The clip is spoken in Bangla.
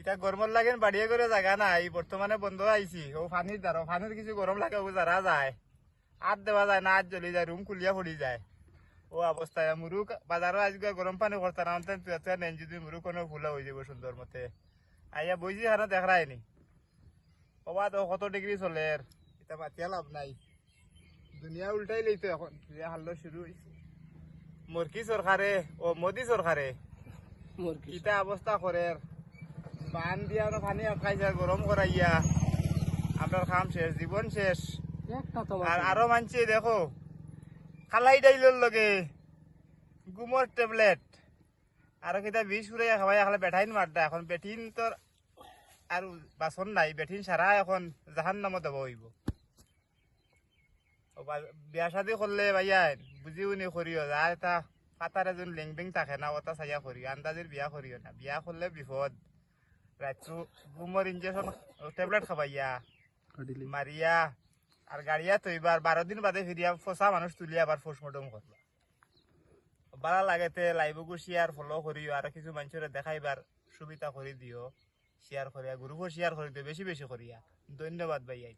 এটা গরমর লাগেন বাড়িয়ে করে জায়গা নাই বর্তমানে বন্ধ আইছি ও ফানির দ্বারা ফানির কিছু গরম লাগে ও যারা যায়। আট দেওয়া যায়, না আট জ্বলি যায় রুম খুলিয়া পড়ি যায়। ও অবস্থায় মুরু বাজারও আজকে গরম পানি করতে না তুই তুই নেন, যদি মুরু কোনো ফুলা হয়ে যাব সুন্দর মতে। আইয়া বইছি হারা দেখায়নি ওবা তো কত ডিগ্রি চলে এটা মাতিয়া লাভ নাই। দুনিয়া উল্টাই লইতো এখন। হাল্লো শুরু হয়েছে মুরকি সরকারে ও মোদি সরকারে কিতা অবস্থা করে বান দিয়া ওরা পানি আটকাইছে গরম করাইয়া আপনার কাম শেষ জীবন শেষ। আর আরও মানছি দেখো। খালাই ডাইলর লগে গুমর ট্যাবলেট আর কিতা বিষ ফুরাইয়া খাবাই খালে বেঠাইন মারটা এখন বেঠিন তোর আর বাসন নাই বেঠিন সারা এখন জাহান নামত দেব হইব। বিয়া শাদি করলে ভাইয়া বুঝিও নি করিও আর এটা পাতার এজন লেং বেং থাকে না ওটা চাইয়া করিও আন্দাজের বিয়া করিও না। বিয়া করলে বিপদ। রাত্রু গুমর ইঞ্জেকশন ট্যাবলেট খাবাইয়া মারিয়া আর গাড়িয়া তৈবার বারো দিন বাদে ফিরিয়া ফসা মানুষ তুলিয়া আবার পোস্টমর্টম করবা বালা লাগেতে লাইভকু শেয়ার ফলো করিও আর কিছু মানুষের দেখাইবার সুবিধা করে দিও শেয়ার করিয়া গ্রুপও শেয়ার করে দিও বেশি বেশি করিয়া ধন্যবাদ ভাইয়াই